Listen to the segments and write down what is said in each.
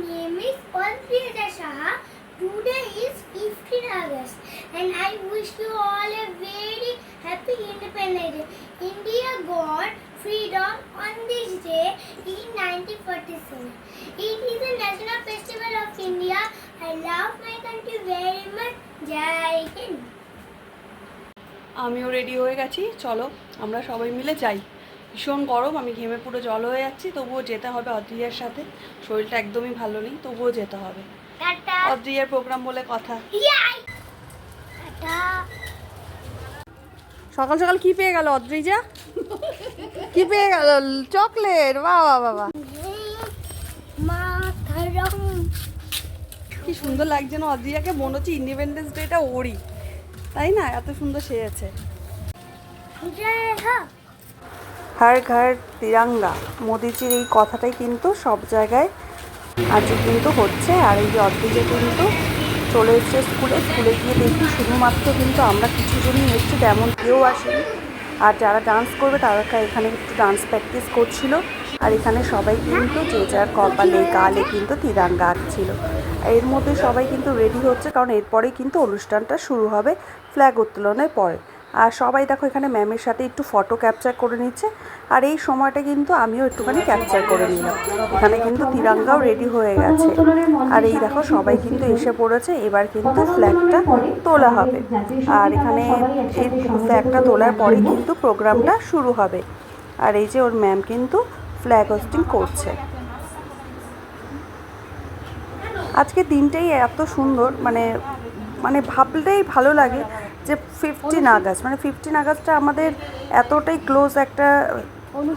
name is Parpriya Saha. Today is 15 August and I wish you all a very happy Independence Day. India got freedom on this day in 1947. It is a national festival of India. I love my country very much. Jai Hind. আমিও ready হয়ে গেছি চলো আমরা সবাই মিলে যাই ভীষণ গরম আমি ঘেমে পুরো জল হয়ে যাচ্ছি তবুও যেতে হবে অদ্রিয়ার সাথে। শরীরটা একদমই ভালো নেই তবুও যেতে হবে। অদ্রিয়ার প্রোগ্রাম বলে কথা। সকাল সকাল কি পেয়ে গেল অদ্রিজা? কি পেয়ে গেল? চকলেট বাবা বাবা কি সুন্দর লাগছে না অদ্রিয়াকে? মনে হচ্ছে ইন্ডিপেন্ডেন্স ডেটা ওরই। তাই না? এত সুন্দর সেজেছে। হোক। হার ঘর তিরাঙ্গা। মোদিজির এই কথাটাই কিন্তু সব জায়গায় আজকে কিন্তু হচ্ছে। আর এই যে অদ্রিজা কিন্তু চলে এসছে স্কুলে। স্কুলে গিয়ে দেখি শুধুমাত্র কিন্তু আমরা কিছু জনই এসছি, তেমন কেউ আসেনি। আর যারা ডান্স করবে তারা এখানে একটু ডান্স প্র্যাকটিস করছিল। আর এখানে সবাই কিন্তু যে যার কপালে, গালে কিন্তু তিরাঙ্গা আঁকছিল। এর মধ্যে সবাই কিন্তু রেডি হচ্ছে, কারণ এরপরেই কিন্তু অনুষ্ঠানটা শুরু হবে। ফ্ল্যাগ উত্তোলনের পরে। আর সবাই দেখো এখানে ম্যামের সাথে একটু ফটো ক্যাপচার করে নিচ্ছে। আর এই সময়টা কিন্তু আমিও একটুখানি ক্যাপচার করে নিলাম। এখানে কিন্তু তিরাঙ্গাও রেডি হয়ে গেছে। আর এই দেখো সবাই কিন্তু এসে পড়েছে। এবার কিন্তু ফ্ল্যাগটা তোলা হবে। আর এখানে এই ফ্ল্যাগটা তোলার পরে কিন্তু প্রোগ্রামটা শুরু হবে। আর এই যে ওর ম্যাম কিন্তু ফ্ল্যাগ হোস্টিং করছে। আজকে দিনটাই এত সুন্দর মানে মানে ভাবলেই ভালো লাগে। যে ফিফটিন আগস্ট মানে ফিফটিন আগস্টটা আমাদের এতটাই ক্লোজ একটা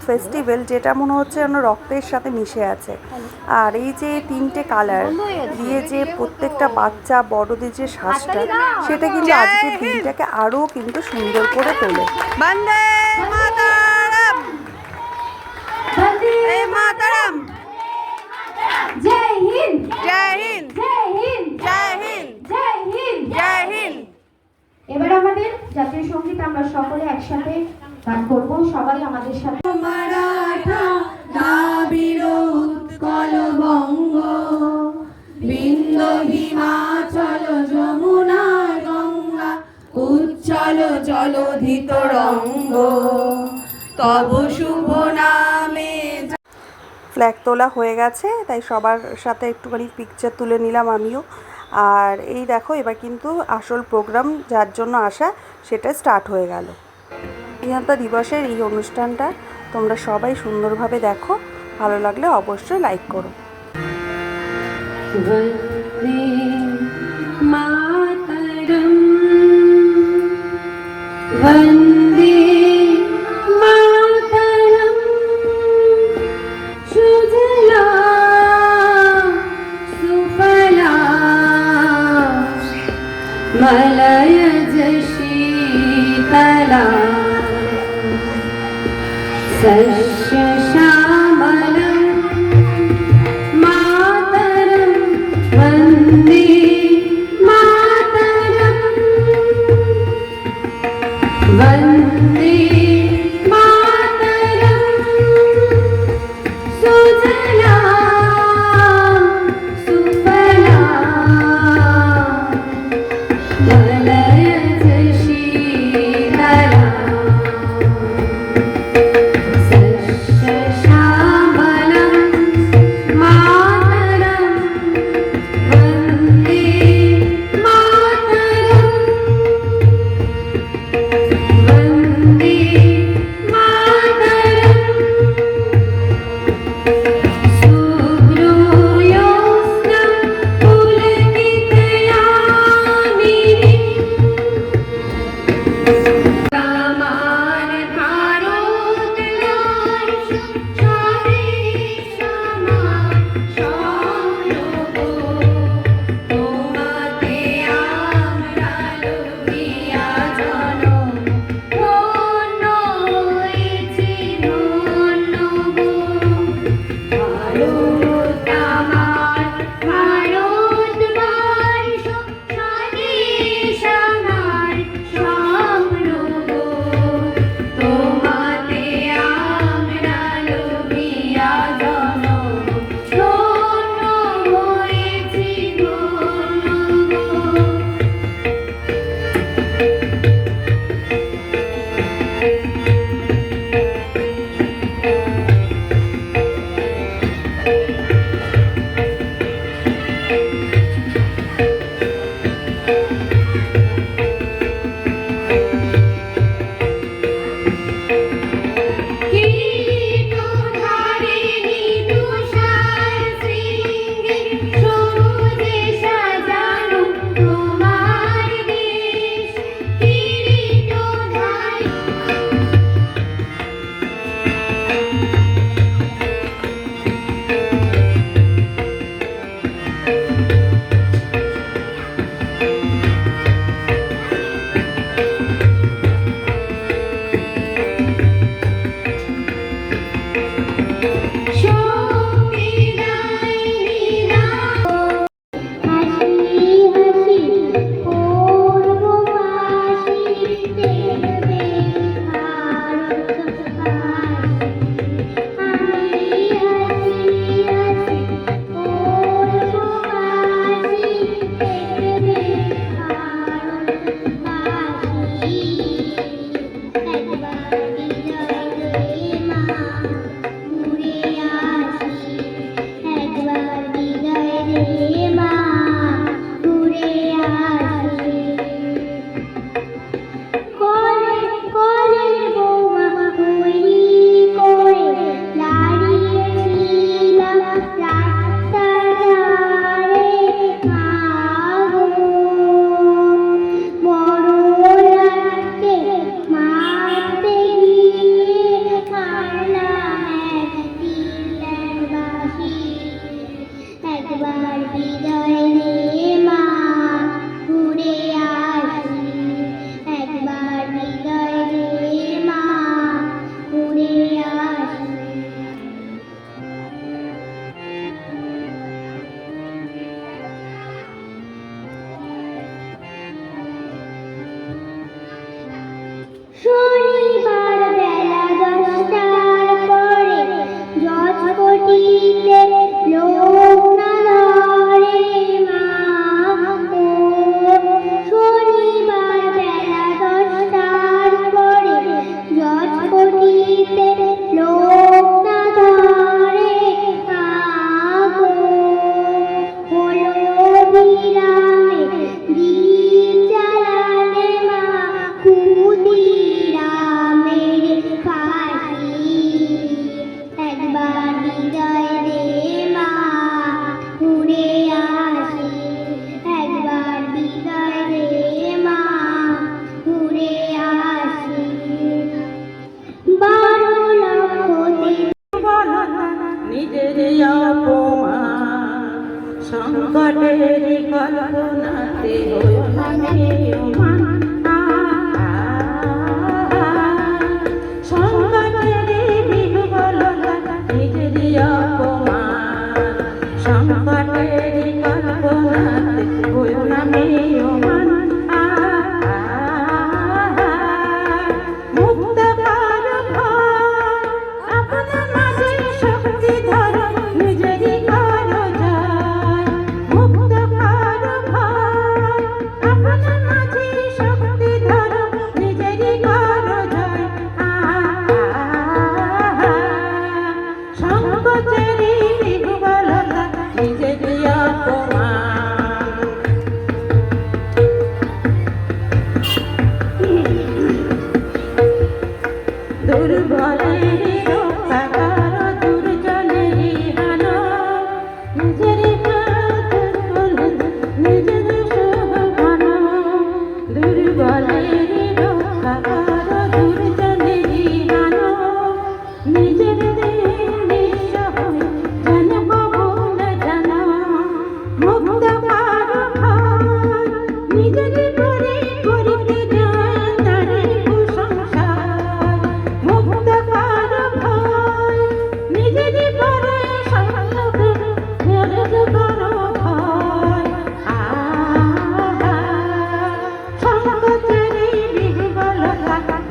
ফেস্টিভ্যাল যেটা মনে হচ্ছে যেন রক্তের সাথে মিশে আছে। আর এই যে তিনটে কালার দিয়ে যে প্রত্যেকটা বাচ্চা বড়দের যে শ্বাসটা সেটা কিন্তু আজকের দিনটাকে আরও কিন্তু সুন্দর করে তোলে। জয় হিন্দ। জয় হিন্দ জয় হিন্দ জয় হিন্দ জয় হিন্দ জয় হিন্দ এবার আমাদের জাতীয় সংগীত আমরা সকলে একসাথে গান করব। সবাই আমাদের সাথে মারাঠা দ্রাবিড় উৎকল বঙ্গ বিন্দ হিমাচল যমুনা গঙ্গা উচ্চল জলধিত রঙ্গ। তব শুভ নামে ফ্ল্যাগ তোলা হয়ে গেছে তাই সবার সাথে একটুখানি পিকচার তুলে নিলাম আমিও। আর এই দেখো, এবার কিন্তু আসল প্রোগ্রাম যার জন্য আসা, সেটা স্টার্ট হয়ে গেল। স্বাধীনতা দিবসের এই অনুষ্ঠানটা তোমরা সবাই সুন্দরভাবে দেখো, ভালো লাগলে অবশ্যই লাইক করো। মাতরম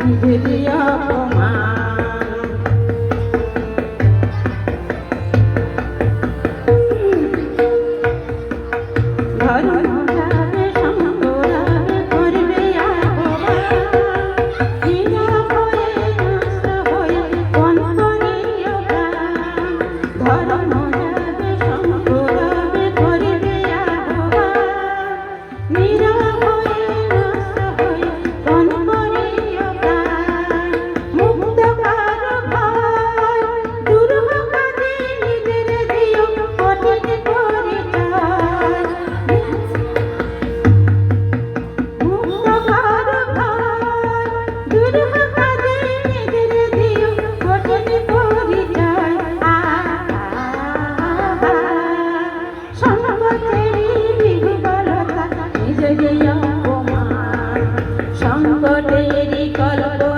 বিধে দিয়া তোমার ধর্ম Mira, hoy গল্প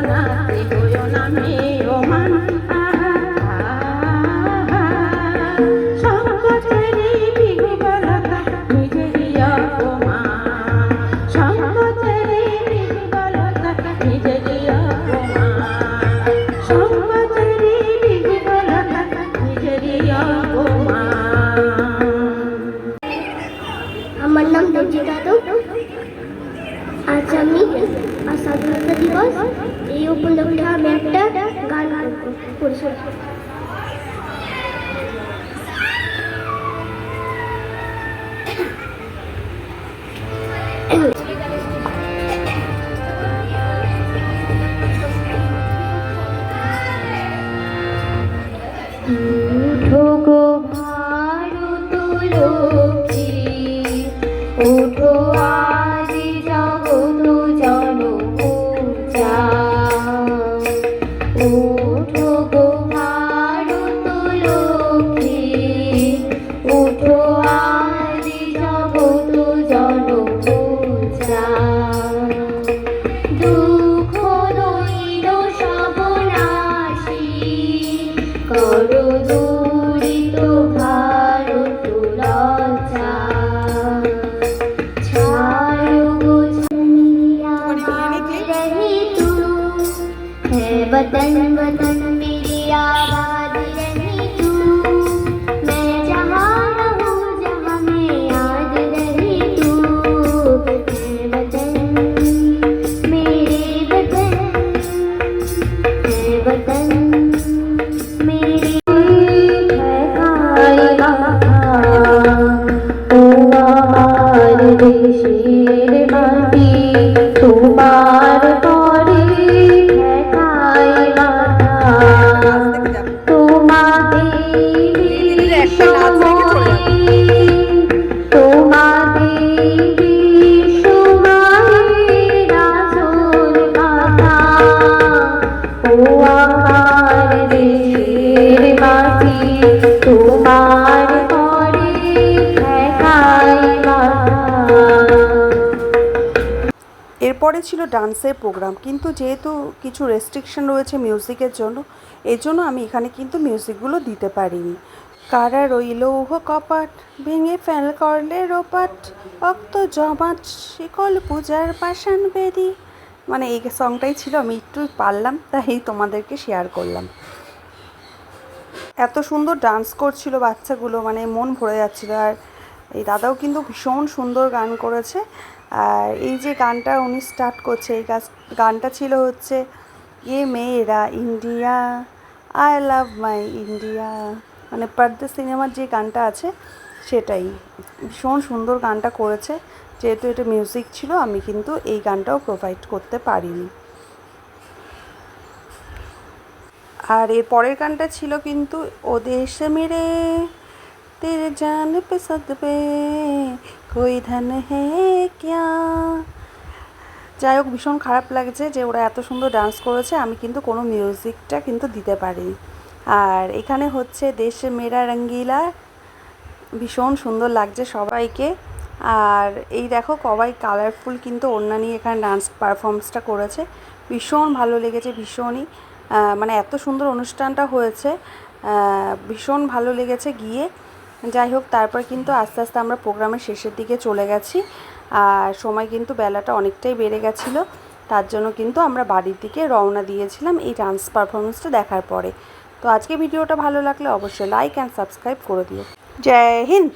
লক্ষ্মী উঠো আজি জগত জন উঠো গো ভারত লক্ষ্মী। উঠো আজি জগত জন পূজা দুঃখ দৈন সবনাশী করো है এরপরে ছিল ডান্সের প্রোগ্রাম, কিন্তু যেহেতু কিছু রেস্ট্রিকশন রয়েছে মিউজিকের জন্য এই জন্য আমি এখানে কিন্তু মিউজিকগুলো দিতে পারিনি। কারা রইল উহ কপাট, ভেঙে ফেল করলে রোপাট, অক্ত জমাট, শিকল পূজার পাষাণ বেদি। মানে এই সংটাই ছিল, আমি একটু পারলাম, তাই তোমাদেরকে শেয়ার করলাম। এত সুন্দর ডান্স করছিল বাচ্চাগুলো মানে মন ভরে যাচ্ছিল। আর এই দাদাও কিন্তু ভীষণ সুন্দর গান করেছে। আর এই যে গানটা উনি স্টার্ট করছে, এই গানটা ছিল হচ্ছে, এ মেয়েরা India I love my India মানে পর্দা সিনেমার যে গানটা আছে, সেটাই। ভীষণ সুন্দর গানটা করেছে। যেহেতু এটা মিউজিক ছিল, আমি কিন্তু এই গানটাও প্রোভাইড করতে পারিনি। আর এর পরের গানটা ছিল কিন্তু, ও দেশ মেরে, তেরে জান পে সদবে কই ধন হে ক্যা যাই হোক ভীষণ খারাপ লাগছে যে ওরা এত সুন্দর ডান্স করেছে, আমি কিন্তু কোনো মিউজিকটা কিন্তু দিতে পারিনি। আর এখানে হচ্ছে দেশ মেরা রঙ্গিলা, ভীষণ সুন্দর লাগছে সবাইকে। আর এই দেখো, সবাই কালারফুল কিন্তু ওড়না নিয়ে এখানে ডান্স পারফরমেন্সটা করেছে। ভীষণ ভালো লেগেছে, ভীষণই। মানে এত সুন্দর অনুষ্ঠানটা হয়েছে। ভীষণ ভালো লেগেছে গিয়ে। যাই হোক, তারপর কিন্তু আস্তে আস্তে আমরা প্রোগ্রামের শেষের দিকে চলে গেছি। আর সময় কিন্তু বেলাটা অনেকটাই বেড়ে গেছিল। তার জন্য কিন্তু আমরা বাড়ির দিকে রওনা দিয়েছিলাম এই ডান্স পারফরমেন্সটা দেখার পরে। তো আজকে ভিডিওটা ভালো লাগলে অবশ্যই লাইক অ্যান্ড সাবস্ক্রাইব করে দিও। জয় হিন্দ!